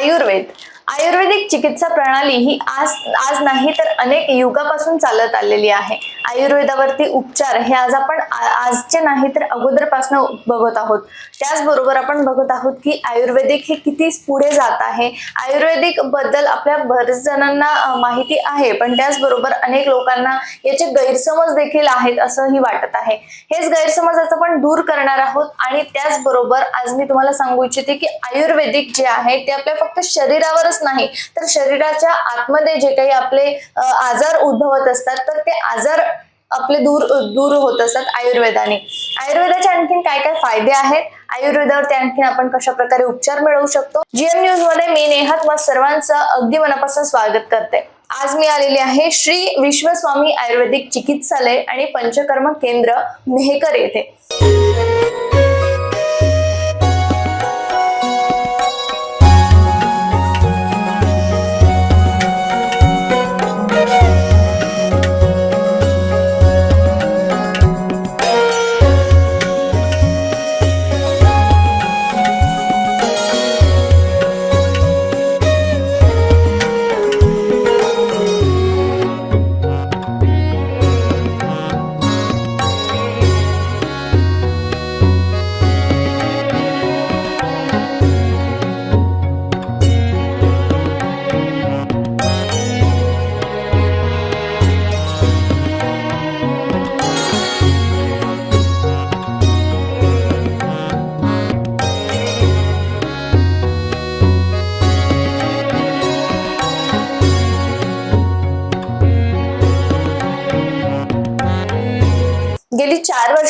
आयुर्वेद आयुर्वेदिक चिकित्सा प्रणाली ही आज आज नाही तर अनेक युगापासून चालत आलेली आहे. आयुर्वेदावरती उपचार हे आज आपण आजचे नाही तर अगोदरपासून बघत आहोत. त्याचबरोबर आपण बघत आहोत की आयुर्वेदिक हे किती पुढे जात आहे. आयुर्वेदिकबद्दल आपल्या बरेच जणांना माहिती आहे पण त्याचबरोबर अनेक लोकांना याचे गैरसमज देखील आहेत असंही वाटत आहे. हेच गैरसमज आपण दूर करणार आहोत आणि त्याचबरोबर आज मी तुम्हाला सांगू इच्छिते की आयुर्वेदिक जे आहे ते आपल्या फक्त शरीरावरच नाही. तर शरीराच्या आतमध्ये जे काही आपले आजार उद्भवत असतात तर ते आजार आपले दूर दूर होत असतात आयुर्वेदाने. आयुर्वेदाचे आणखीन काय काय फायदे आहेत? आयुर्वेदावरती आणखीन आपण कशा प्रकारे उपचार मिळवू शकतो? जीएम न्यूजमध्ये मी नेहात मग सर्वांचं अगदी मनापासून स्वागत करते. आज मी आलेली आहे श्री विश्वस्वामी आयुर्वेदिक चिकित्सालय आणि पंचकर्म केंद्र मेहकर येथे.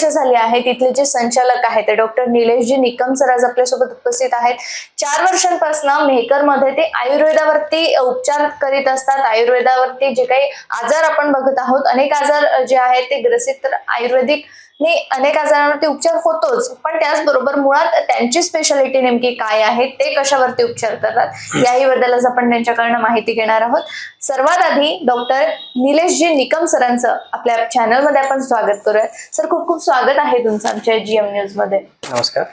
वर्ष झाली आहेत तिथले जे संचालक आहेत ते डॉक्टर निलेशजी निकम सर आज आपल्यासोबत उपस्थित आहेत. चार वर्षांपासून मेहकरमध्ये ते आयुर्वेदावरती उपचार करीत असतात. आयुर्वेदावरती जे काही आजार आपण बघत आहोत अनेक आजार जे आहेत ते ग्रसित तर आयुर्वेदिक ने अनेक आजारांवरती उपचार होतोच पण त्याचबरोबर मुळात त्यांची स्पेशालिटी नेमकी काय आहे ते कशावरती उपचार करतात याही बद्दल आज आपण त्यांच्याकडनं माहिती घेणार आहोत. सर्वात आधी डॉक्टर निलेशजी निकम सरांचं आपल्या चॅनलमध्ये आपण स्वागत करूया सर खूप खूप स्वागत आहे तुमचं आमच्या जीएम न्यूजमध्ये नमस्कार.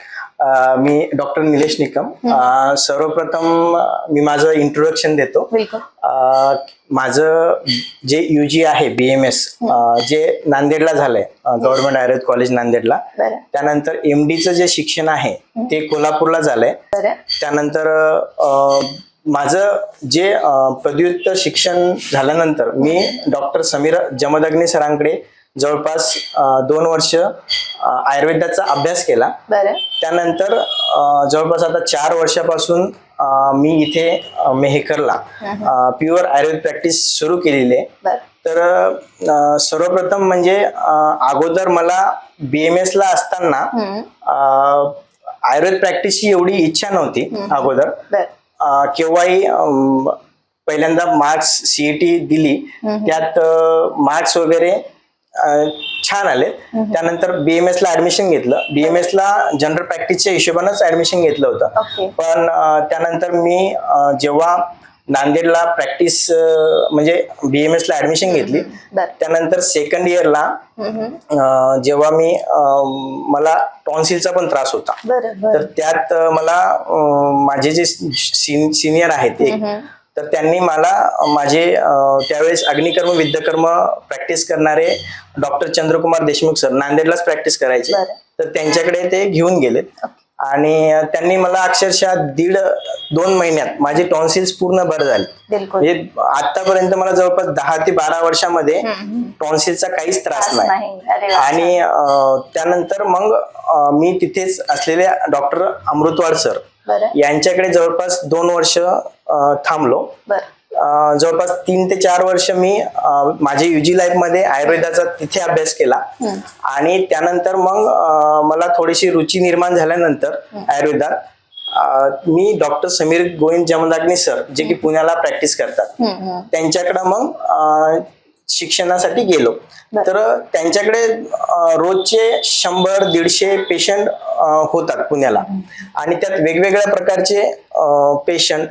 मी डॉक्टर निलेश निकम. सर्वप्रथम मी माझं इंट्रोडक्शन देतो. माझं जे यू जी आहे बी एम एस जे नांदेडला झालंय गव्हर्नमेंट आयुर्वेद कॉलेज नांदेडला. त्यानंतर एम डीचं जे शिक्षण आहे ते कोल्हापूरला झालंय. त्यानंतर माझं जे पदव्युत्तर शिक्षण झाल्यानंतर मी डॉक्टर समीर जमदग्नी सरांकडे जवळपास दोन वर्ष आयुर्वेदाचा अभ्यास केला. त्यानंतर जवळपास आता चार वर्षापासून मी इथे मेहकरला प्युअर आयुर्वेद प्रॅक्टिस सुरू केलेली आहे. तर सर्वप्रथम म्हणजे अगोदर मला बी एम एस ला असताना आयुर्वेद प्रॅक्टिसची एवढी इच्छा नव्हती अगोदर. केव्हाही पहिल्यांदा मार्क्स सीईटी दिली त्यात मार्क्स वगैरे छान आले. त्यानंतर बीएमएस ला ऍडमिशन घेतलं. बीएमएस ला जनरल प्रॅक्टिसच्या हिशोबानंच ऍडमिशन घेतलं होतं. पण त्यानंतर मी जेव्हा नांदेडला प्रॅक्टिस म्हणजे बीएमएस ला ऍडमिशन घेतली त्यानंतर सेकंड इयरला जेव्हा मी मला टॉन्सिलचा पण त्रास होता. तर त्यात मला माझे जे सिनियर आहेत एक हम्म. तर त्यांनी मला माझे त्यावेळेस अग्निकर्म विद्यकर्म प्रॅक्टिस करणारे डॉक्टर चंद्रकुमार देशमुख सर नांदेडलाच प्रॅक्टिस करायचे. तर त्यांच्याकडे ते घेऊन गेलेत आणि त्यांनी मला अक्षरशः दीड दोन महिन्यात माझे टॉन्सिल्स पूर्ण बरं झाले. म्हणजे आतापर्यंत मला जवळपास दहा ते बारा वर्षामध्ये. टॉन्सिलचा काहीच त्रास नाही. आणि त्यानंतर मग मी तिथेच असलेले डॉक्टर अमृतवाड सर यांच्याकडे जवळपास दोन वर्ष थांबलो. जवळपास तीन ते चार वर्ष मी माझ्या युजी लाईफमध्ये आयुर्वेदाचा तिथे अभ्यास केला. आणि त्यानंतर मग मला थोडीशी रुची निर्माण झाल्यानंतर आयुर्वेदात मी डॉक्टर समीर गोविंद जमदाग्नी सर जे की पुण्याला प्रॅक्टिस करतात. त्यांच्याकडं मग शिक्षणासाठी गेलो. तर त्यांच्याकडे रोजचे शंभर दीडशे पेशंट होतात पुण्याला आणि त्यात वेगवेगळ्या प्रकारचे पेशंट.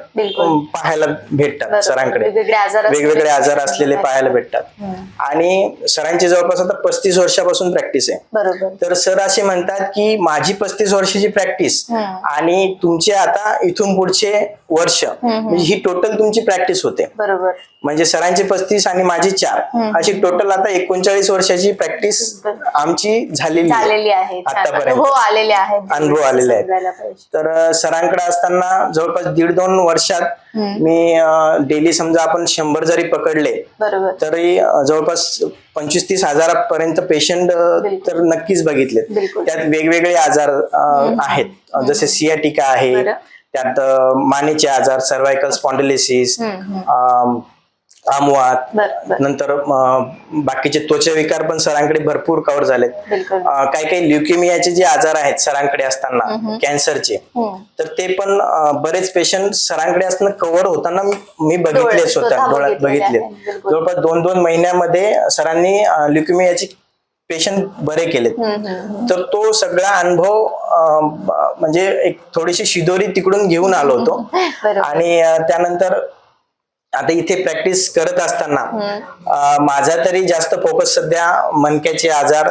पाहायला भेटतात. सरांकडे वेगवेगळे आजार असलेले. पाहायला भेटतात. आणि सरांची जवळपास आता पस्तीस वर्षापासून प्रॅक्टिस आहे तर सर असे म्हणतात की माझी पस्तीस वर्षाची प्रॅक्टिस. आणि तुमचे आता इथून पुढचे वर्ष. म्हणजे ही टोटल तुमची प्रॅक्टिस होते. बरोबर. म्हणजे सरांची पस्तीस आणि माझी चार. अशी टोटल आता एकोणचाळीस वर्षाची प्रॅक्टिस आमची झालेली आहे. आतापर्यंत. अनुभव आलेले आहेत. तर सरांकडे असताना जवळपास दीड दोन वर्षात मी डेली समजा आपण शंभर जरी पकडले तरी जवळपास पंचवीस तीस हजारापर्यंत पेशंट. तर नक्कीच बघितलेत. बिलकुल. त्यात वेगवेगळे आजार आहेत. जसे सियाटिका आहे. त्यात मानेचे आजार सर्वायकल स्पॉन्डिलिसिस. आमवात नंतर बाकीचे त्वचा विकार पण सरांकडे भरपूर कव्हर झालेत काही काही ल्युकेमियाचे जे आजार आहेत सरांकडे असताना कॅन्सरचे हम्म. तर ते पण बरेच पेशंट सरांकडे असताना कव्हर होताना मी- बघितले डोळ्यात स्वतः डोळ्यात बघितले. जवळपास दोन दोन महिन्यामध्ये सरांनी ल्युकेमियाचे पेशंट बरे केलेत. तर तो सगळा अनुभव म्हणजे एक थोडीशी शिदोरी तिकडून घेऊन आलो होतो. आणि त्यानंतर आता इथे प्रॅक्टिस करत असताना माझा तरी जास्त फोकस सध्या मणक्याचे आजार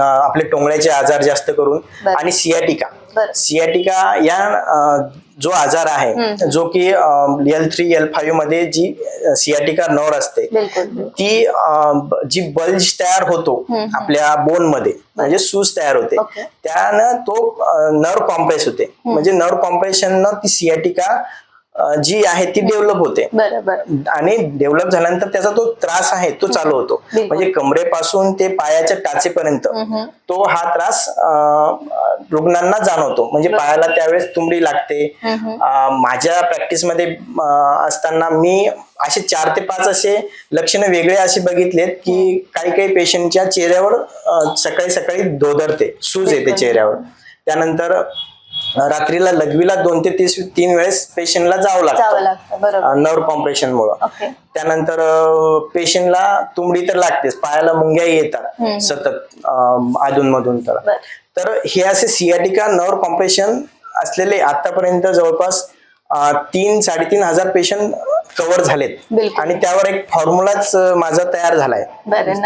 आपले टोंगळ्याचे आजार जास्त करून. आणि सियाटिका. सियाटिका या जो आजार आहे जो की एल थ्री एल फाईव्हमध्ये जी सियाटिका नॉर असते. ती जी बल्ज तयार होतो आपल्या बोनमध्ये म्हणजे सूज तयार होते. त्यानं तो नर्व कॉम्प्रेस होते म्हणजे नर्व कॉम्प्रेशन ती सियाटिका जी आहे ती डेव्हलप होते. आणि डेव्हलप झाल्यानंतर त्याचा तो त्रास आहे तो चालू होतो. म्हणजे कमरेपासून ते पायाच्या टाचेपर्यंत तो हा त्रास रुग्णांना जाणवतो. म्हणजे पायाला त्यावेळेस तुंबडी लागते. माझ्या प्रॅक्टिसमध्ये असताना मी असे चार ते पाच असे लक्षणं वेगळे असे बघितीत की काही काही पेशंटच्या चेहऱ्यावर सकाळी सकाळी दोदरते सूज येते चेहऱ्यावर. त्यानंतर रात्रीला लघवीला दोन ते तीस तीन वेळेस पेशंटला जावं लागतं. नर्व कॉम्प्रेशन मुळे. त्यानंतर पेशंटला तुंबडी तर लागतेच. पायाला मुंग्या येतात सतत अधून मधून तर. हे असे सियाटिका नर्व कॉम्प्रेशन असलेले आतापर्यंत जवळपास तीन साडेतीन हजार पेशंट कव्हर झालेत. बिलकुल. आणि त्यावर एक फॉर्म्युलाच माझा तयार झालाय.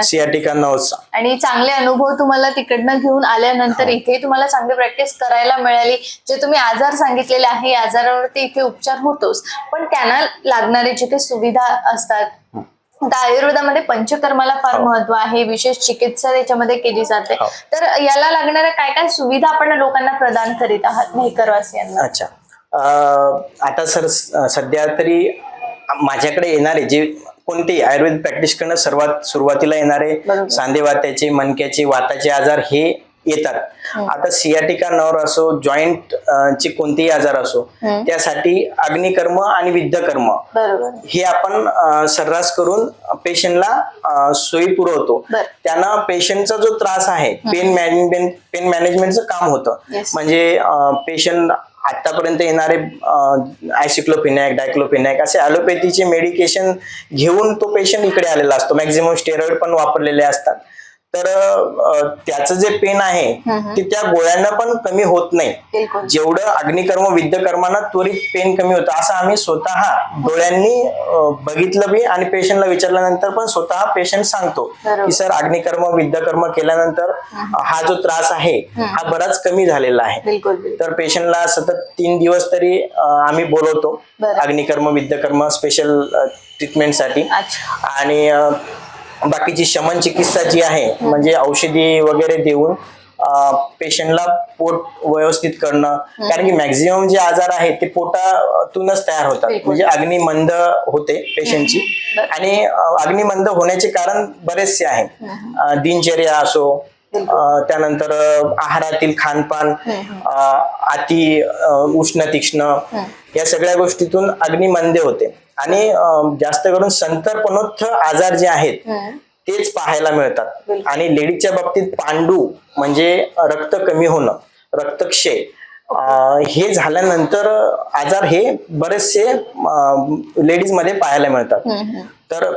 सियाटिका नर्वचा आणि चांगले अनुभव तुम्हाला तिकडनं घेऊन आल्यानंतर इथे तुम्हाला चांगली प्रॅक्टिस करायला मिळाली. जे तुम्ही आजार सांगितलेले आहे आजारावरती इथे उपचार होतोच. पण त्यांना लागणारे जिथे सुविधा असतात आता आयुर्वेदामध्ये पंचकर्माला फार हो. महत्त्व आहे विशेष चिकित्सा त्याच्यामध्ये केली जाते. हो. तर याला लागणाऱ्या काय काय सुविधा आपण लोकांना प्रदान करीत आहात मेहकरवासियांना? अच्छा. आता सर सध्या तरी माझ्याकडे येणारे जे कोणतेही आयुर्वेद प्रॅक्टिस करणं सर्वात सुरुवातीला येणारे. सांधेवाताचे मणक्याचे वाताचे आजार हे येतात. आता सियाटिका नवर असो जॉईंट चे कोणतेही आजार असो त्यासाठी अग्निकर्म आणि विद्यकर्म बरोबर. हे आपण सर्रास करून पेशंटला सोयी पुरवतो. त्यांना पेशंटचा जो त्रास आहे पेन मॅनेजमेंट पेन मॅनेजमेंटचं काम होतं. म्हणजे पेशंट आतापर्यंत येणारे आयसिक्लोफिनॅक डायक्लोफिनॅक असे ॲलोपॅथीचे मेडिकेशन घेऊन तो पेशंट इकडे आलेला असतो. मॅक्झिमम स्टेरॉइड पण वापरलेले असतात. तर त्याचं जे पेन आहे ते त्या गोळ्यांना पण कमी होत नाही. जेवढं अग्निकर्म विद्यकर्माना त्वरित पेन कमी होतं. असं आम्ही स्वतः डोळ्यांनी बघितलं बी आणि पेशंटला विचारल्यानंतर पण स्वतः पेशंट सांगतो. की सर अग्निकर्म विद्यकर्म केल्यानंतर हा जो त्रास आहे हा बराच कमी झालेला आहे. तर पेशंटला सतत तीन दिवस तरी आम्ही बोलवतो. अग्निकर्म विद्यकर्म स्पेशल ट्रीटमेंटसाठी आणि बाकीची शमन चिकित्सा जी आहे म्हणजे औषधी वगैरे देऊन पेशंटला पोट व्यवस्थित करणं कारण की मॅक्झिमम जे आजार आहेत ते पोटातूनच तयार होतात. म्हणजे अग्निमंद होते पेशंटची आणि अग्निमंद होण्याचे कारण बरेचसे आहेत. अं, दिनचर्या असो त्यानंतर आहारातील खानपान अति उष्ण तीक्ष्ण या सगळ्या गोष्टीतून अग्निमंदे होते. आणि जास्त करून संतर्पणोत्थ आजार जे आहेत तेच पाहायला मिळतात. आणि लेडीजच्या बाबतीत पांडू म्हणजे रक्त कमी होणं रक्तक्षय हे झाल्यानंतर आजार हे बरेचसे लेडीजमध्ये पाहायला मिळतात. तर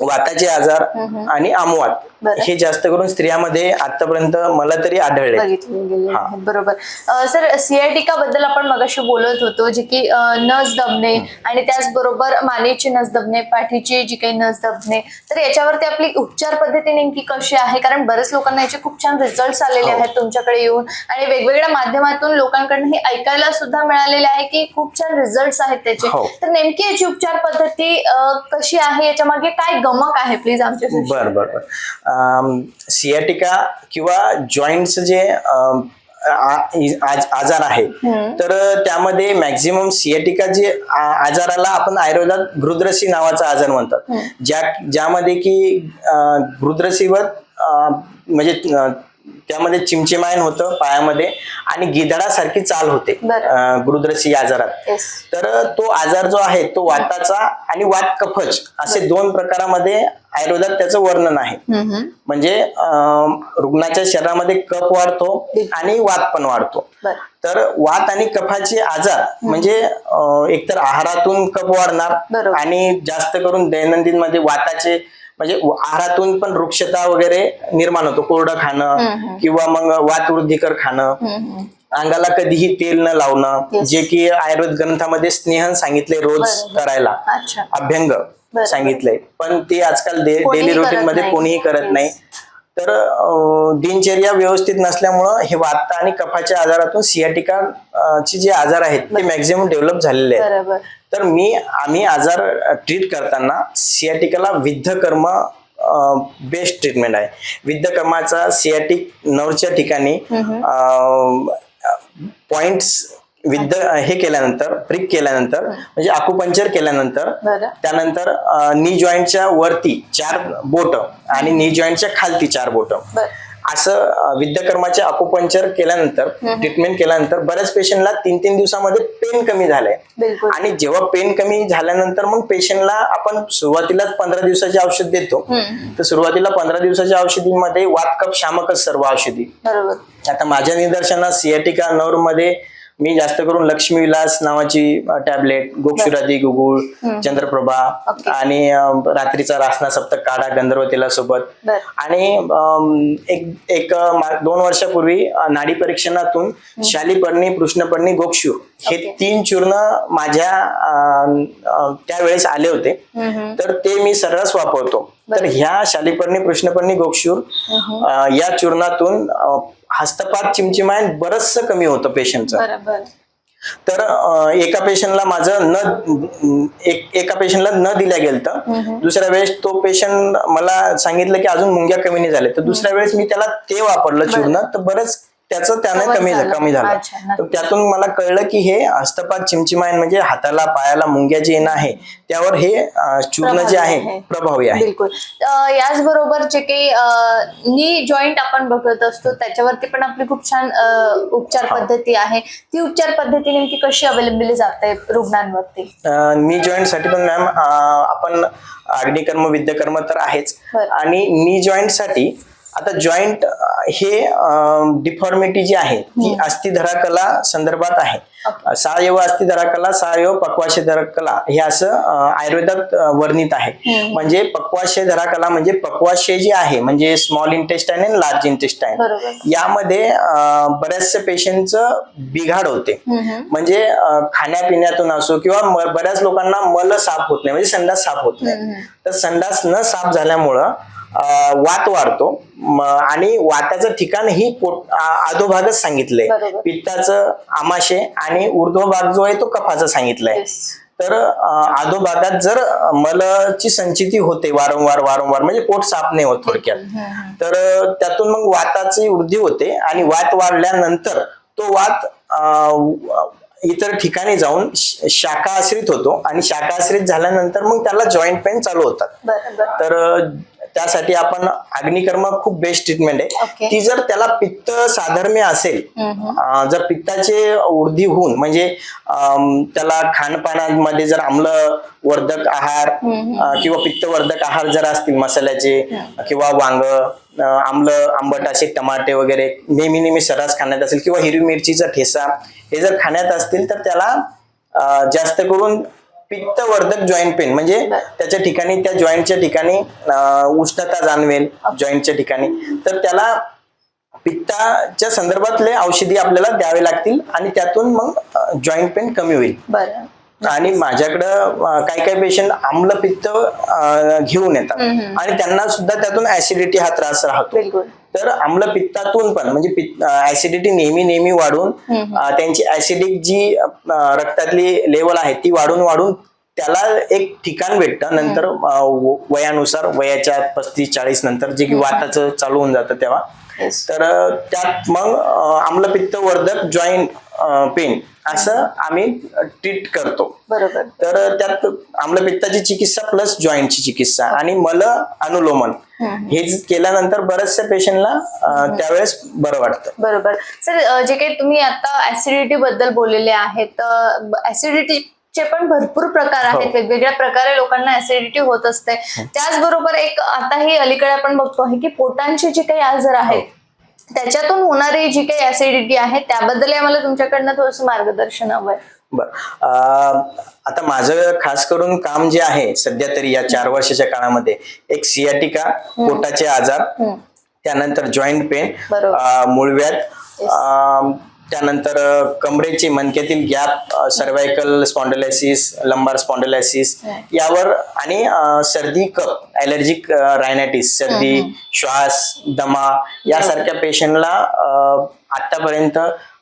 वाताचे आजार आणि आमवात. हे जास्त करून स्त्रियामध्ये आतापर्यंत मला तरी आढळले. बरोबर. सर सियाटिका बद्दल आपण मगाशी बोलत होतो जे की नस दबणे आणि त्याचबरोबर मानेची नस दबणे पाठीची जी काही नस दबणे तर याच्यावरती आपली उपचार पद्धती नेमकी कशी आहे? कारण बरेच लोकांना याचे खूप छान रिझल्ट आलेले हो. आहेत तुमच्याकडे येऊन. आणि वेगवेगळ्या माध्यमातून लोकांकडून हे ऐकायला सुद्धा मिळालेले आहे की खूप छान रिझल्ट आहेत त्याचे. हो. तर नेमकी याची उपचार पद्धती कशी आहे? याच्या मागे काय गमक आहे प्लीज आमच्या बर बर बर. सियाटिका किंवा जॉईंटचं जे आजार आहे तर त्यामध्ये मॅक्झिमम सियाटिका जे आजाराला आपण आयुर्वेदात घृद्रसी नावाचा आजार म्हणतात. ज्या ज्यामध्ये की अं, म्हणजे त्यामध्ये चिमचिमायन होतं पायामध्ये आणि गिधडासारखी चाल होते घृद्रसी आजारात. तर तो आजार जो आहे तो वाताचा आणि वात कफच असे दोन प्रकारामध्ये आयुर्वेदात त्याचं वर्णन आहे. म्हणजे रुग्णाच्या शरीरामध्ये कफ वाढतो आणि वात पण वाढतो. तर वात आणि कफाचे आजार म्हणजे एकतर आहारातून कफ वाढणार. आणि जास्त करून दैनंदिनमध्ये वाताचे म्हणजे व- आहारातून पण वृक्षता वगैरे निर्माण होतो. कोरडं खाणं किंवा मग वात वृद्धिकर खाणं. अंगाला कधीही तेल न लावणं. जे की आयुर्वेद ग्रंथामध्ये स्नेहन सांगितले रोज. करायला. अभ्यंग. सांगितलंय. पण ते आजकाल डेली रुटीन मध्ये. कोणीही करत. नाही. तर दिनचर्या व्यवस्थित नसल्यामुळं हे वात आणि कफाच्या आजारातून सियाटिका चे जे आजार आहेत ते मॅक्झिमम डेव्हलप झालेले आहेत. तर मी आम्ही आजार ट्रीट करताना सियाटिकाला विद्धकर्म बेस्ट ट्रीटमेंट आहे. विद्धकर्माचा सियाटिक नर्वच्या ठिकाणी पॉइंट्स विद्ध हे केल्यानंतर प्रिक केल्यानंतर म्हणजे अकुपंचर केल्यानंतर त्यानंतर नी जॉईंटच्या वरती चार बोट आणि नी जॉईंटच्या खालती चार बोट. असं विद्यकर्माचे अकुपंचर केल्यानंतर ट्रीटमेंट केल्यानंतर बऱ्याच पेशंटला तीन तीन दिवसामध्ये पेन कमी झालंय. आणि जेव्हा पेन कमी झाल्यानंतर मग पेशंटला आपण सुरुवातीलाच पंधरा दिवसाचे औषध देतो. तर सुरुवातीला पंधरा दिवसाच्या औषधीमध्ये वातकप शामकच सर्व औषधी. आता माझ्या निदर्शनात सियाटिका नवर मध्ये मी जास्त करून लक्ष्मी विलास नावाची टॅबलेट गोक्षुरादी गुगुळ चंद्रप्रभा. आणि रात्रीचा रासना सप्तक काढा गंधर्वतीला सोबत. बर. आणि एक एक दोन वर्षापूर्वी नाडी परीक्षणातून शालीपर्णी कृष्णपर्णी गोक्षूर हे. तीन चूर्ण माझ्या त्यावेळेस आले होते. तर ते मी सर्रास वापरतो. तर ह्या शालीपर्णी कृष्णपर्णी गोक्षूर या चूर्णातून हस्तपात चिमचिमायन बरचसं कमी होतं पेशंटचं बरोबर. तर एका पेशंटला माझं न एक एका पेशंटला न दिल्या गेलं दुसऱ्या वेळेस तो पेशंट मला सांगितलं की अजून मुंग्या कमी नाही झाले तर दुसऱ्या वेळेस मी त्याला ते वापरलं चूर्ण. तर बरंच त्याचं त्यानं कमी झालं. कमी झालं. तर त्यातून मला कळलं की हे हस्तपात चिमचिमायन म्हणजे हाताला पायाला मुंग्या जे येणं आहे त्यावर हे चूर्ण जे आहे प्रभावी आहे. बिलकुल. याचबरोबर जे काही नी जॉईंट आपण बघत असतो त्याच्यावरती पण आपली खूप छान उपचार पद्धती आहे. ती उपचार पद्धती नेमकी कशी अवेलेबल जाते रुग्णांवरती? नी जॉईंटसाठी पण मॅम आपण अग्निकर्म विद्यकर्म तर आहेच. आणि नी जॉईंटसाठी आता जॉईंट हे डिफॉर्मिटी जी आहे ती अस्थिधरा कला संदर्भात आहे. सायव अस्थिधरा कला सायव पक्वाशय धरा कला हे असं आयुर्वेदात वर्णित आहे. म्हणजे पक्वाशय धरा कला म्हणजे पक्वाशय जी आहे म्हणजे स्मॉल इंटेस्टाईन आणि लार्ज इंटेस्टाईन यामध्ये बऱ्याचशा पेशंटचं बिघाड होते. म्हणजे खाण्यापिण्यातून असो किंवा बऱ्याच लोकांना मल साफ होत नाही म्हणजे संडास साफ होत नाही. तर संडास न साफ झाल्यामुळं वात वाढतो. आणि वाताचं ठिकाण ही पोट आ- अधोभागच सांगितलंय. पित्ताचं आमाशय आणि ऊर्ध्व भाग जो आहे तो कफाचा सांगितलाय. तर अं, अधोभागात जर मलची संचिती होते वारंवार वारंवार म्हणजे पोट साफ नाही होत थोडक्यात. तर त्यातून मग वाताची वृद्धी होते आणि वात वाढल्यानंतर तो वात इतर ठिकाणी जाऊन शाखा आश्रित होतो. आणि शाखा आश्रित झाल्यानंतर मग त्याला जॉईंट पेन चालू होतात. तर त्यासाठी आपण अग्निकर्म खूप बेस्ट ट्रीटमेंट आहे. ती जर त्याला पित्त साधर्म्य असेल जर पित्ताचे वृद्धी होऊन म्हणजे त्याला खानपानामध्ये जर आम्ल वर्धक आहार किंवा पित्तवर्धक आहार जर असतील मसाल्याचे किंवा वांग आम्ल आंबट असे टमाटे वगैरे नेहमी नेहमी सर्रास खाण्यात असेल किंवा हिरवी मिरचीचा ठेसा हे जर खाण्यात असतील तर त्याला जास्त करून पित्तवर्धक जॉईंट पेन म्हणजे. त्याच्या ठिकाणी त्या जॉईंटच्या ठिकाणी उष्णता जाणवेल जॉईंटच्या ठिकाणी. तर त्याला पित्ताच्या संदर्भातले औषधी आपल्याला द्यावे लागतील आणि त्यातून मग जॉईंट पेन कमी होईल. आणि माझ्याकडं काही काही पेशंट आम्लपित्त अं, घेऊन येतात. आणि त्यांना सुद्धा त्यातून ऍसिडिटी हा त्रास राहतो. तर आम्लपित्तातून पण म्हणजे ऍसिडिटी नेहमी नेहमी वाढून त्यांची ऍसिडिक जी रक्तातली लेवल आहे ती वाढून वाढून त्याला एक ठिकाण भेटतं. नंतर वयानुसार वयाच्या पस्तीस चाळीस नंतर जे की वाताचं चालू होऊन जातं तेव्हा. तर त्यात मग आम्लपित्तवर्धक जॉईंट पेन असं आम्ही ट्रीट करतो. बरोबर. तर त्यात आम्लपित्ताची चिकित्सा प्लस जॉईंटची चिकित्सा आणि मल अनुलोमन हे केल्यानंतर बऱ्याचशा पेशंटला त्यावेळेस बरं वाटतं. बरोबर. सर जे काही तुम्ही आता ऍसिडिटी बद्दल बोललेले आहेत ऍसिडिटी चे पण भरपूर प्रकार आहेत. हो. वेगवेगळ्या प्रकारे लोकांना ऍसिडिटी होत असते. त्याचबरोबर एक आताही अलीकडे आपण बघतो आहे की पोटांचे जे काही आजार आहेत हो. त्याच्यातून होणारी जी काही ऍसिडिटी आहे त्याबद्दल आम्हाला तुमच्याकडनं थोडंसं मार्गदर्शन हवंय. बर. आता माझं खास करून काम जे आहे सध्या तरी या चार वर्षाच्या काळामध्ये एक सियाटिका पोटाचे आजार त्यानंतर जॉईंट पेन. मूळव्याध त्यानंतर कमरेचे मणक्यातील gap cervical spondylosis lumbar spondylosis यावर आणि सर्दी कप ॲलर्जिक रायनायटिस सर्दी श्वास दमा यासारख्या पेशंटला आतापर्यंत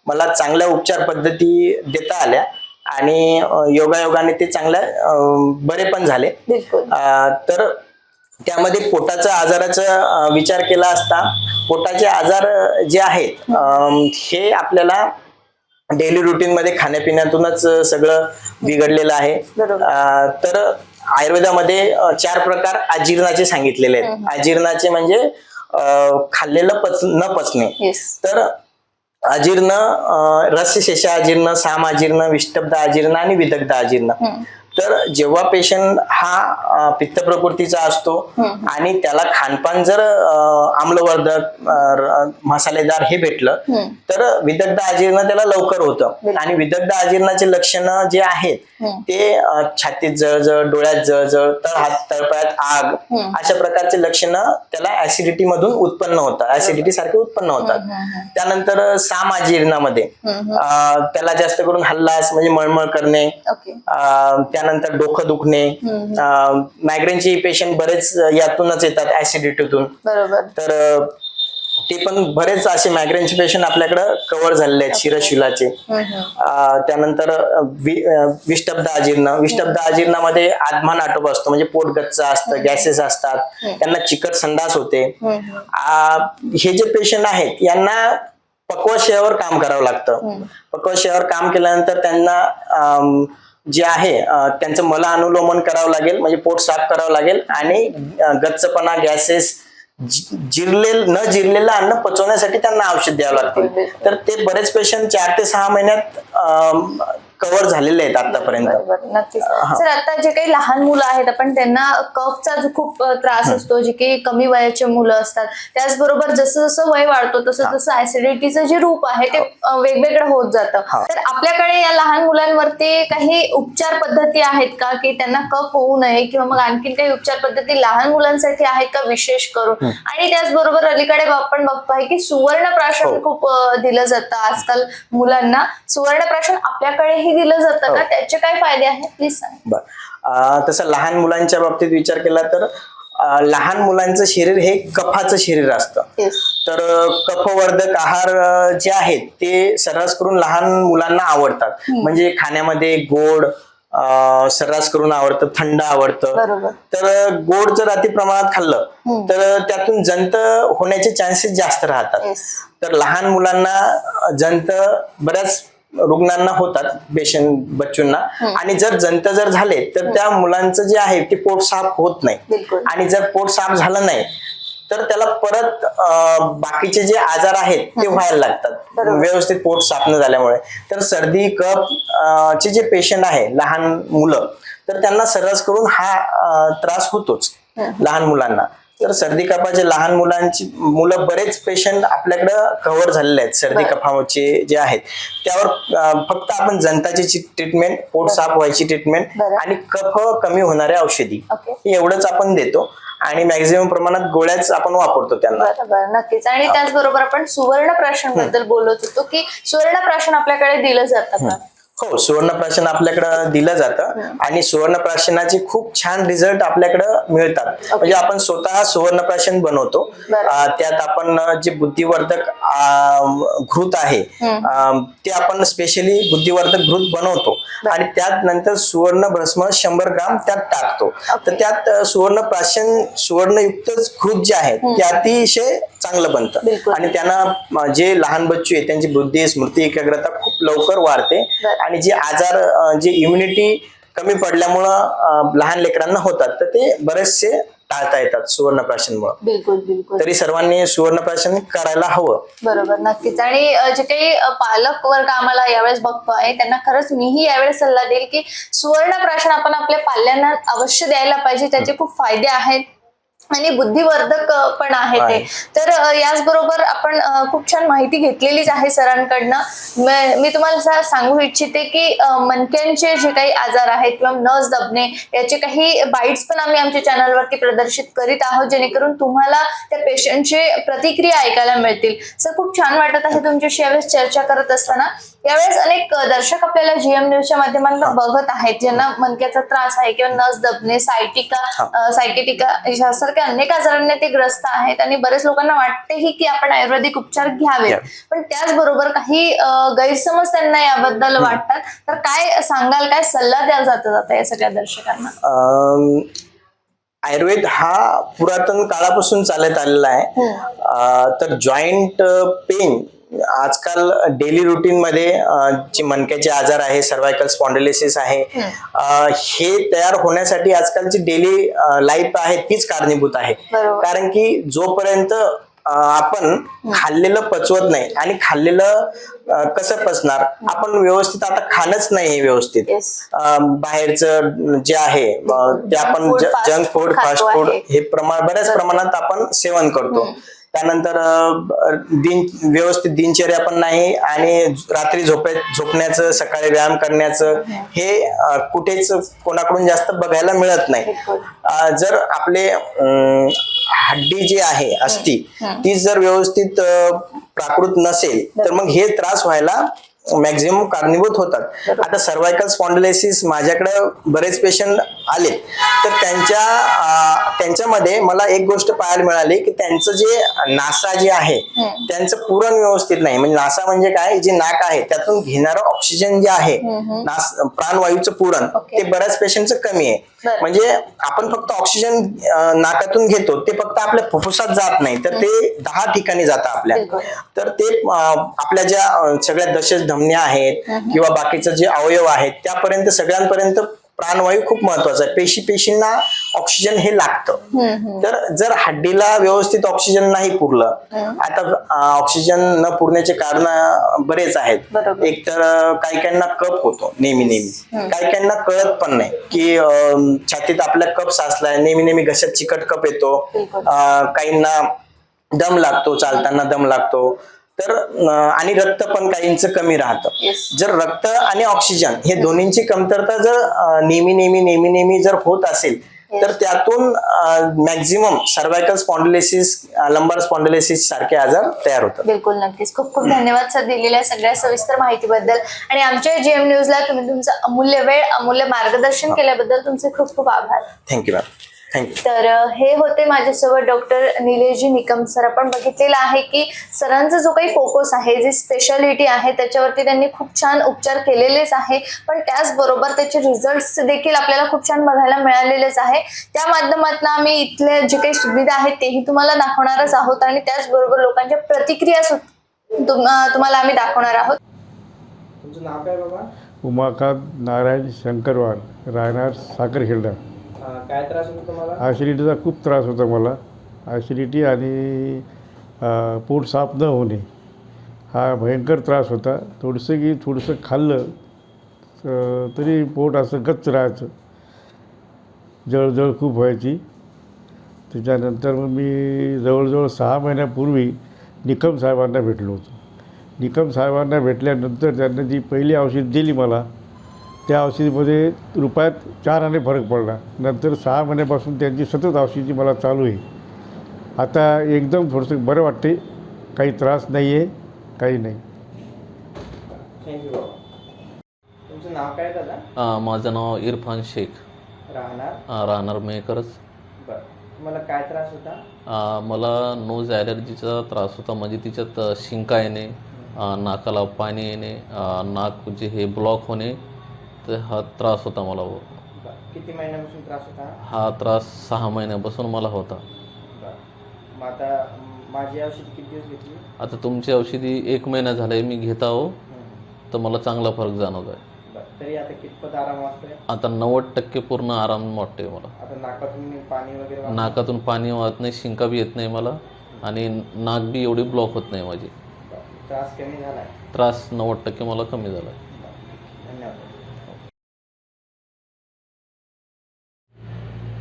मला चांगल्या उपचार पद्धती देता आल्या आणि योगायोगाने ते चांगल्या बरे पण झाले. तर त्यामध्ये पोटाचा आजाराचा विचार केला असता पोटाचे आजार जे आहेत हे आपल्याला डेली रुटीन मध्ये खाण्यापिण्यातूनच सगळं बिघडलेलं आहे. तर आयुर्वेदामध्ये चार प्रकार अजीर्णाचे सांगितलेले आहेत. अजीर्णाचे म्हणजे खाल्लेलं पच न पचणे. तर अजीर्ण रसशेष अजीर्ण साम अजीर्ण विष्टब्ध अजीर्ण आणि विदग्ध अजीर्ण तर जेव्हा पेशंट हा पित्त प्रकृतीचा असतो आणि त्याला खानपान जर आम्लवर्धक मसालेदार हे भेटलं तर विदग्ध अजीर्ण त्याला लवकर होतं. आणि विदग्ध अजीर्णाचे लक्षण जे आहेत ते छातीत जळजळ डोळ्यात जळजळ तळहात तळपायात आग अशा प्रकारचे लक्षण त्याला ऍसिडिटी मधून उत्पन्न होतात. ऍसिडिटी सारखे उत्पन्न होतात. त्यानंतर साम अजीर्णामध्ये अं, त्याला जास्त करून हल्लास म्हणजे मळमळ करणे अं, त्यानंतर डोकं दुखणे मायग्रेनचे पेशंट बरेच यातूनच येतात ऍसिडिटीतून तर ते पण बरेच असे मायग्रेनचे पेशंट आपल्याकडे कव्हर झालेले आहेत शिरशिलाचे. त्यानंतर अं, वि- अं, विष्टब्ध अजीर्ण विष्टब्ध अजीर्णामध्ये आत्मान आटोप असतो म्हणजे पोट गच्च असतं गॅसेस असतात त्यांना चिकट संडास होते. हे जे पेशंट आहेत यांना पक्वाशयावर काम करावं लागतं. पक्वाशयावर काम केल्यानंतर त्यांना जे आहे त्यांचं मला अनुलोमन करावं लागेल म्हणजे पोट साफ करावं लागेल आणि गच्चपणा गॅसेस जिरले न जिरलेलं अन्न पचवण्यासाठी त्यांना औषध द्यावं लागतील. तर ते बरेच पेशंट चार ते सहा महिन्यात कव्हर झालेले आहेत आतापर्यंत. बरोबर नक्कीच. सर आता जे काही लहान मुलं आहेत आपण त्यांना कफचा जो खूप अ, त्रास असतो जे काही कमी वयाचे मुलं असतात त्याचबरोबर जसं जसं वय वाढतो तसं तसं ऍसिडिटीचं जे रूप आहे ते अ, वेगवेगळं होत जातं. हा. तर आपल्याकडे या लहान मुलांवरती काही उपचार पद्धती आहेत का की त्यांना कफ होऊ नये किंवा मग आणखीन काही उपचार पद्धती लहान मुलांसाठी आहेत का विशेष करून? आणि त्याचबरोबर अलीकडे आपण बघतो आहे की सुवर्णप्राशन हो. खूप अ, दिलं जातं आजकाल मुलांना. सुवर्णप्राशन आपल्याकडेही दिलं जातं का? हो. त्याचे काय फायदे आहेत? प्लीज सांग. बर. तसं लहान मुलांच्या बाबतीत विचार केला तर लहान मुलांचं शरीर हे कफाचं शरीर असतं. तर कफवर्धक आहार जे आहेत ते सर्रास करून लहान मुलांना आवडतात. म्हणजे खाण्यामध्ये गोड सर्रास करून आवडतं थंड आवडतं. तर गोड जर अति प्रमाणात खाल्लं तर त्यातून जंत होण्याचे चान्सेस जास्त राहतात. तर लहान मुलांना जंत बऱ्याच रुग्णांना होतात पेशंट बच्चूंना. आणि जर जंत जर झाले तर त्या मुलांचं जे आहे ते पोट साफ होत नाही. आणि जर पोट साफ झालं नाही तर त्याला परत बाकीचे जे आजार आहेत ते व्हायला लागतात. व्यवस्थित पोट साफ न झाल्यामुळे. तर सर्दी कप चे जे पेशंट आहे लहान मुलं तर त्यांना सर्रास करून हा त्रास होतोच लहान मुलांना. तर सर्दी कफाचे लहान मुलांची मुलं बरेच पेशंट आपल्याकडं कव्हर झालेले आहेत. सर्दी. कफाचे जे आहेत त्यावर फक्त आपण जंताची ट्रीटमेंट पोट साफ व्हायची ट्रीटमेंट. आणि कफ कमी होणाऱ्या औषधी. एवढंच आपण देतो आणि मॅक्झिमम प्रमाणात गोळ्याच आपण वापरतो त्यांना. नक्कीच. आणि त्याचबरोबर आपण सुवर्ण प्राशनबद्दल बोलत होतो की सुवर्ण प्राशन आपल्याकडे दिलं जातं हो सुवर्णप्राशन आपल्याकडं दिलं जातं आणि सुवर्णप्राशनाचे खूप छान रिझल्ट आपल्याकडं मिळतात. म्हणजे आपण स्वतः सुवर्णप्राशन बनवतो. बरं. अं, त्यात आपण जे बुद्धिवर्धक घृत आहे ते आपण स्पेशली बुद्धिवर्धक घृत बनवतो. आणि त्यात नंतर सुवर्ण भस्म शंभर ग्राम त्यात टाकतो. तर त्यात अं, सुवर्णप्राशन सुवर्णयुक्त घृत जे आहे ते अतिशय चांगलं बनतं. आणि त्यांना जे लहान बच्चू आहे त्यांची बुद्धी स्मृती एकाग्रता खूप लवकर वाढते. आणि जे आजार जे इम्युनिटी कमी पडल्यामुळं लहान लेकरांना होतात तर ते बरेचसे टाळता येतात सुवर्णप्राशनमुळं. बिलकुल बिलकुल. तरी सर्वांनी सुवर्णप्राशन करायला हवं. बरोबर नक्कीच. आणि जे काही पालक वर्ग आम्हाला यावेळेस बघतो आहे त्यांना खरंच मीही यावेळेस सल्ला देईल की सुवर्ण प्राशन आपण आपल्या पाल्यांना अवश्य द्यायला पाहिजे त्याचे खूप फायदे आहेत. आणि बुद्धिवर्धक पण आहे ते. तर याचबरोबर आपण खूप छान माहिती घेतलेलीच आहे सरांकडनं. म- तुम्हाला सांगू इच्छिते की अ, मणक्यांचे जे काही आजार आहेत किंवा नस दबणे याचे काही बाईट्स पण आम्ही आमच्या चॅनलवरती प्रदर्शित करीत आहोत जेणेकरून तुम्हाला त्या पेशंटचे प्रतिक्रिया ऐकायला मिळतील. सर खूप छान वाटत आहे तुमच्याशी यावेळेस चर्चा करत असताना. यावेळेस अनेक दर्शक आपल्याला जीएम न्यूजच्या माध्यमातून बघत आहेत ज्यांना मणक्याचा त्रास आहे किंवा नस दबणे सायटिका सायकेटिका यासारख्या अनेक आजारांनी ते ग्रस्त आहेत आणि बरेच लोकांना वाटतेही की आपण आयुर्वेदिक उपचार घ्यावेत. घ्यावे. पण त्याचबरोबर काही गैरसमज त्यांना याबद्दल वाटतात. तर काय सांगाल काय सल्ला द्याल जाता जाता या सगळ्या दर्शकांना? आयुर्वेद हा पुरातन काळापासून चालत आलेला आहे. अं, तर जॉईंट पेन आजकाल डेली रुटीन मध्ये जे मणक्याचे आजार आहे सर्वायकल स्पॉन्डिलिसिस आहे हे. तयार होण्यासाठी आजकालची डेली लाईफ आहे तीच कारणीभूत आहे. कारण की जोपर्यंत आपण खाल्लेलं पचवत नाही आणि खाल्लेलं कसं पचणार? आपण व्यवस्थित आता खाणच नाही हे व्यवस्थित. बाहेरचं जे आहे ते आपण जंक फूड फास्ट फूड. हे प्रमाण बऱ्याच प्रमाणात आपण सेवन करतो. त्यानंतर दिन व्यवस्थित दिनचर्या पण नाही आणि रात्री झोपे झोपण्याचं सकाळी व्यायाम करण्याचं हे कुठेच कोणाकडून जास्त बघायला मिळत नाही. जर आपले हड्डी जी आहे अस्थि ती जर व्यवस्थित प्राकृत नसेल तर मग हे त्रास व्हायला मॅक्झिमम कारणीभूत होतात. आता सर्वायकल स्पॉन्डिलायसिस माझ्याकडे बरेच पेशंट आले. तर त्यांच्या त्यांच्यामध्ये मला एक गोष्ट पाहायला मिळाली की त्यांचं जे नासा जे आहे त्यांचं पुरण व्यवस्थित नाही. म्हणजे नासा म्हणजे काय? जे नाक आहे त्यातून घेणारं ऑक्सिजन जे आहे नास प्राणवायूचं पुरण. ते बऱ्याच पेशंटचं कमी आहे. म्हणजे आपण फक्त ऑक्सिजन नाकातून घेतो ते फक्त आपल्या फुफ्फुसात जात नाही. तर ते दहा ठिकाणी जातं आपल्या. तर ते आपल्या ज्या सगळ्या दशेच धमन्या आहेत किंवा बाकीचं जे अवयव आहेत त्यापर्यंत सगळ्यांपर्यंत प्राणवायू खूप महत्त्वाचा आहे. पेशी पेशींना ऑक्सिजन हे लागतं. तर जर हड्डीला व्यवस्थित ऑक्सिजन नाही पुरलं आता ऑक्सिजन न पुरण्याचे कारण बरेच आहेत. एक तर काही काहींना कप होतो नेहमी नेहमी. काही काहींना कळत पण नाही की छातीत आपल्या कप साचलाय नेहमी नेहमी घशात चिकट कप येतो. काहींना दम लागतो चालताना दम लागतो. तर आणि रक्त पण काहींचं कमी राहतं. जर रक्त आणि ऑक्सिजन हे दोन्हींची कमतरता जर नेहमी नेहमी नेहमी नेहमी जर होत असेल तर त्यातून मॅक्झिमम सर्वायकल स्पॉन्डिलिसिस लंबर स्पॉन्डिलिसिस सारखे आजार तयार होतात. बिलकुल नक्कीच. खूप खूप धन्यवाद सर दिलेल्या सगळ्या सविस्तर माहितीबद्दल. आणि आमच्या जीएम न्यूजला तुम्ही तुमचं अमूल्य वेळ अमूल्य मार्गदर्शन केल्याबद्दल तुमचे खूप खूप आभार. थँक्यू मॅम तर हे होते माझ्यासोबत डॉक्टर निलेशजी निकम सर. आपण बघितलेलं आहे की सरांचा जो काही फोकस आहे जी स्पेशालिटी आहे त्याच्यावरती त्यांनी खूप छान उपचार केलेलेच आहे. पण त्याचबरोबर त्याचे रिझल्ट देखील आपल्याला खूप छान बघायला मिळालेलेच आहे. त्या माध्यमातून आम्ही इथले जे काही सुविधा आहेत तेही तुम्हाला दाखवणारच आहोत आणि त्याचबरोबर लोकांच्या प्रतिक्रिया तुम्हाला आम्ही दाखवणार आहोत. तुमचं नाव काय बाबा? उमाकांत नारायण शंकरवार राहणार साखरखेडा. काय त्रास होतो तुम्हाला? ॲसिडिटीचा खूप त्रास होता मला. ॲसिडिटी आणि पोट साफ न होणे हा भयंकर त्रास होता. थोडंसं की थोडंसं खाल्लं तर तरी पोट असं गच्च राहायचं. जळजळ खूप व्हायची. त्याच्यानंतर मग मी जवळजवळ सहा महिन्यापूर्वी निकम साहेबांना भेटलो होतो. निकम साहेबांना भेटल्यानंतर त्यांनी जी पहिली औषध दिली मला त्या औषधीमध्ये रुपयात चार आणे फरक पडला. नंतर सहा महिन्यापासून त्यांची सतत औषधी मला चालू आहे. आता एकदम थोडंसं बरं वाटते काही त्रास नाही आहे काही नाही. थँक्यू बाबा तुमचं नाव काय दादा? अ, माझं नाव इरफान शेख. राहणार? अ, राहणार मेकरच बरं. तुम्हाला काय त्रास होता? अ, मला नोज ॲलर्जीचा त्रास होता. म्हणजे तिच्यात अ, शिंका येणे अ, नाकाला पाणी येणे अ, नाक जे हे ब्लॉक होणे तर हा त्रास होता मला. बरं किती महिन्यापासून त्रास होता? हा त्रास सहा महिन्यापासून मला होता. बरं. मग आता माझी औषध किती दिवस घेतली? आता तुमची औषधी एक महिना झाला आहे मी घेत आहो. हं. तर मला चांगला फरक जाणवत आहे. बरं. तरी आता कितपत आराम वाटतोय? आता नव्वद टक्के पूर्ण आराम वाटते मला. आता नाकातून पाणी वगैरे वाहतं? नाकातून पाणी वाहत नाही शिंका बी येत नाही मला. आणि नाक बी एवढी ब्लॉक होत नाही माझी. बरं. त्रास कमी झालाय? त्रास नव्वद टक्के मला कमी झाला आहे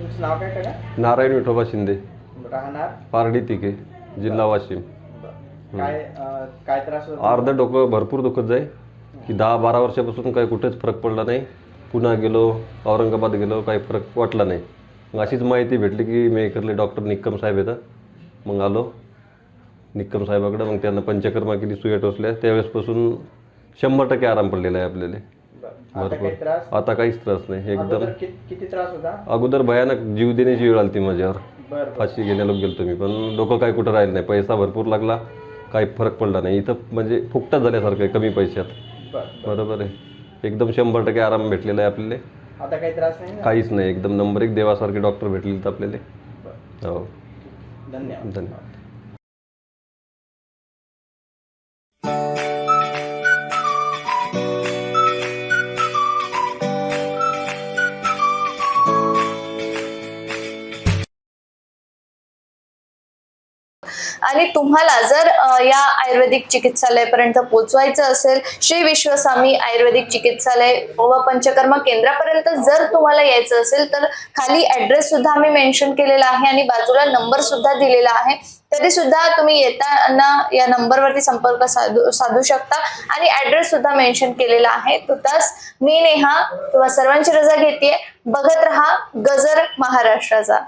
तुमचं नाव काय करा नारायण विठोबा शिंदे. राहणार? पारडी तिके जिल्हा वाशिम. काय अं, काय त्रास होता? अर्ध डोकं भरपूर दुखत जाय. की दहा बारा वर्षापासून काही कुठेच फरक पडला नाही. पुन्हा गेलो औरंगाबाद गेलो काही फरक वाटला नाही. मग अशीच माहिती भेटली की मेकरले डॉक्टर निक्कम साहेब येतात. मग आलो. निक्कम साहेबाकडे मग त्यांना पंचकर्मा केली सुया टोचल्या. त्यावेळेसपासून शंभर टक्के आराम पडलेला आहे आपल्याला. बरं. आता काही त्रास? आता काहीच त्रास नाही. एकदम अगोदर कि- किती त्रास होता? अगोदर भयानक जीव देण्याची वेळ आली ती माझ्यावर. बरं फाशी घेण्याला गेलो मी पण डोकं काय कुठं राहिलं नाही. पैसा भरपूर लागला काही फरक पडला नाही. इथं म्हणजे फुकटात झाल्यासारखं आहे कमी पैशात. बरं बरोबर आहे. एकदम शंभर टक्के आराम भेटलेला आहे आपल्याला. आता काही त्रास नाही ना? काहीच नाही. एकदम नंबर एक देवासारखे डॉक्टर आहेत आपल्याला. बरं. हो. धन्यवाद. धन्यवाद. आणि तुम्हाला जर या आयुर्वेदिक चिकित्सालयापर्यंत पोहोचवायचं असेल श्री विश्वसामी आयुर्वेदिक चिकित्सालय व पंचकर्मा केंद्रापर्यंत जर तुम्हाला यायचं असेल तर खाली ऍड्रेस सुद्धा आम्ही मेन्शन केलेला आहे आणि बाजूला नंबर सुद्धा दिलेला आहे. तरी सुद्धा तुम्ही येताना या नंबरवरती संपर्क साधू साधू शकता आणि ऍड्रेस सुद्धा मेन्शन केलेला आहे. तुतास मी नेहा तुम्हा सर्वांची रजा घेते बघत रहा गजर महाराष्ट्राचा.